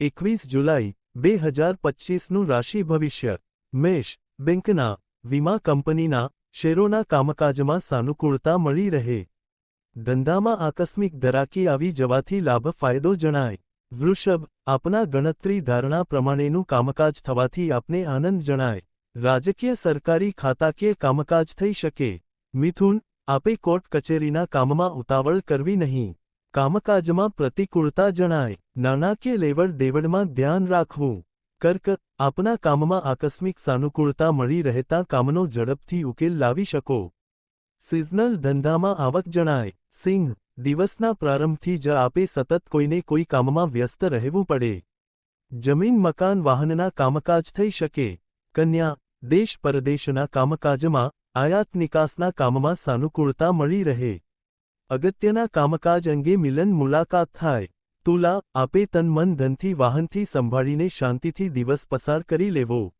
એકવીસ જુલાઈ બે હજાર પચીસનું રાશિ ભવિષ્ય. મેષ, બેંકના, વીમા કંપનીના, શેરોના કામકાજમાં સાનુકૂળતા મળી રહે. ધંધામાં આકસ્મિક ધરાકી આવી જવાથી લાભ ફાયદો જણાય. વૃષભ, આપના ગણતરી ધારણા પ્રમાણેનું કામકાજ થવાથી આપને આનંદ જણાય. રાજકીય સરકારી ખાતાકીય કામકાજ થઈ શકે. મિથુન, આપે કોર્ટ કચેરીના કામમાં ઉતાવળ કરવી નહીં. કામકાજમાં પ્રતિકૂળતા જણાય. નાણાકીય લેવડ દેવડમાં ધ્યાન રાખવું. કર્ક, આપના કામમાં આકસ્મિક સાનુકૂળતા મળી રહેતા કામનો ઝડપથી ઉકેલ લાવી શકો. સિઝનલ ધંધામાં આવક જણાય. સિંહ, દિવસના પ્રારંભથી જ આપે સતત કોઈને કોઈ કામમાં વ્યસ્ત રહેવું પડે. જમીન, મકાન, વાહનના કામકાજ થઈ શકે. કન્યા, દેશ પરદેશના કામકાજમાં આયાત નિકાસના કામમાં સાનુકૂળતા મળી રહે. અગત્યના કામકાજ અંગે મિલન મુલાકાત થાય. તુલા, આપે તન મન ધનથી વાહનથી સંભાળીને શાંતિથી દિવસ પસાર કરી લેવો.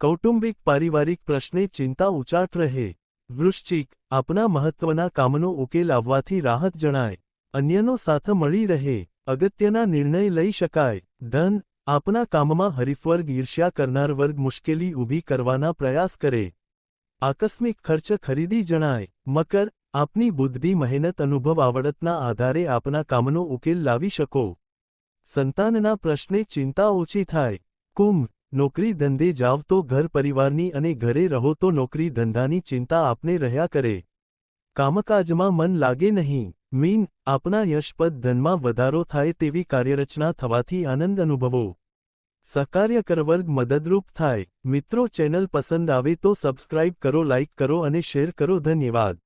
કૌટુંબિક પારિવારિક પ્રશ્ને ચિંતા ઉચાટ રહે. વૃશ્ચિક, આપના મહત્વના કામનો ઉકેલ આવવાથી રાહત જણાય. અન્યનો સાથ મળી રહે. અગત્યના નિર્ણય લઈ શકાય. ધન, આપના કામમાં હરીફવર્ગ ઈર્ષ્યા કરનાર વર્ગ મુશ્કેલી ઊભી કરવાના પ્રયાસ કરે. આકસ્મિક ખર્ચ ખરીદી જણાય. મકર આપની બુદ્ધિ મહેનત અનુભવ આવડતના આધારે આપના કામનો ઉકેલ લાવી શકો. સંતાનના પ્રશ્ને ચિંતા ઓછી થાય. કુંભ, નોકરી ધંધે જાવ તો ઘર પરિવારની અને ઘરે રહો તો નોકરી ધંધાની ચિંતા આપને રહ્યા કરે. કામકાજમાં મન લાગે નહીં. મીન, આપના યશપદ ધનમાં વધારો થાય તેવી કાર્યરચના થવાથી આનંદ અનુભવો. સહકાર્યકર વર્ગ મદદરૂપ થાય. મિત્રો ચેનલ પસંદ આવે તો સબસ્ક્રાઇબ કરો, લાઇક કરો અને શેર કરો. ધન્યવાદ.